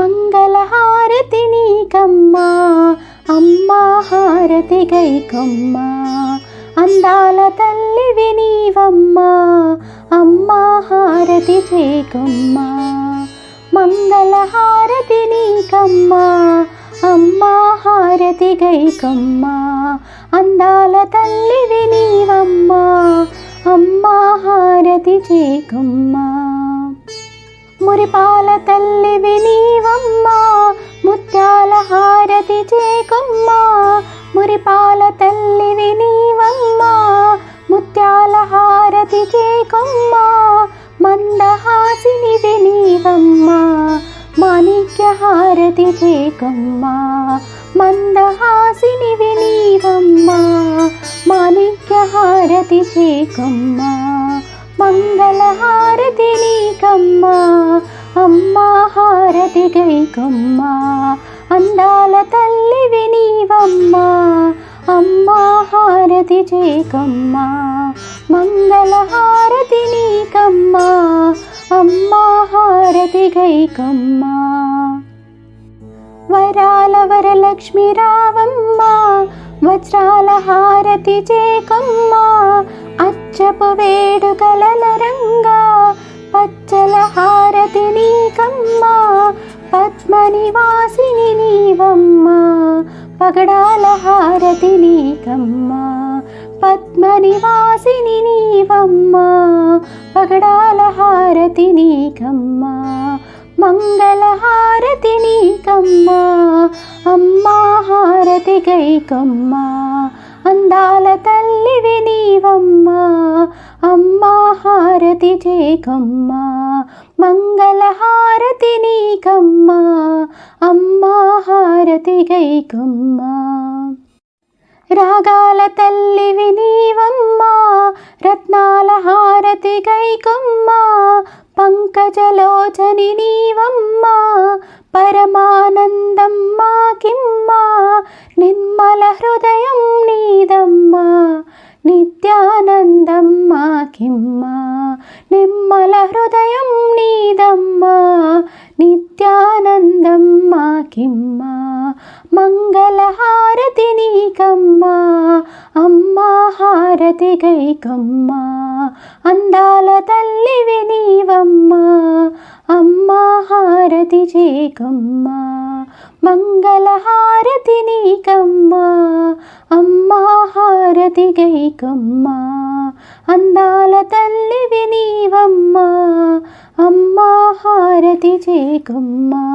మంగళహారతి నీకమ్మా అమ్మా హారతి గైకమ్మ అందాల తల్లి వినీవమ్మా అమ్మా హారతి చేకమ్మ మంగళహారతి నీకమ్మా అమ్మా హారతి గైకమ్మ అందాల తల్లి వినీవమ్మా అమ్మా హారతి చేకమ్మా మురిపాల తల్లి వినీవమ్మా ముత్యాల హారతి చేకమ్మా. మురిపాల తల్లి వినీవమ్మా ముత్యాల హారతి చేకమ్మా. మందహాసిని వినీవమ్మా మాణిక్య హారతి చేకమ్మా. మందహాసిని వినీవమ్మా మాణిక్య హారతి చేకమ్మా. మంగళహారతి నీకమ్మ అమ్మా హారతి గైకమ్మా అందాల తల్లి వినీవమ్మ అమ్మా హారతి చేకమ్మా. మంగళహారతి నీకమ్మ అమ్మా హారతి గైకమ్మా వరాల వరలక్ష్మి రావమ్మ వజ్రాల హారతి చేకమ్మ అచ్చపు వేడుకల నరంగా పచ్చల హారతి నీకమ్మ పద్మనివాసిని నీవమ్మ పగడాల హారతి నీకమ్మ పద్మనివాసిని నీవమ్మ పగడాల హారతి నీకమ్మా మంగళహారతి నీకమ్మ అమ్మ హారతి గైకమ్మ అందాల తల్లి వినీవమ్మ అమ్మా హారతి చేకమ్మా. మంగళహారతి నీకమ్మ. అమ్మా హారతి గైకమ్మ. రాగాల తల్లి వినీవమ్మ రత్నాల హారతి గైకమ్మ. పంకజలోచని నీవమ్మ. పరమానందమ్మ కిమ్మ. హృదయం నీదమ్మా నిత్యానందమ్మా కిమ్మా. నిమ్మల హృదయం నీదమ్మా నిత్యానందమ్మా కిమ్మా. మంగళహారతి నీకమ్మా అమ్మా హారతి కైకమ్మా. అందాల తల్లివి నీవమ్మా అమ్మా హారతి చేకమ్మా. నీకమ్మా అమ్మా హారతి గైకమ్మా. అందాల తల్లి వినీవమ్మా అమ్మా హారతి చేకమ్మా.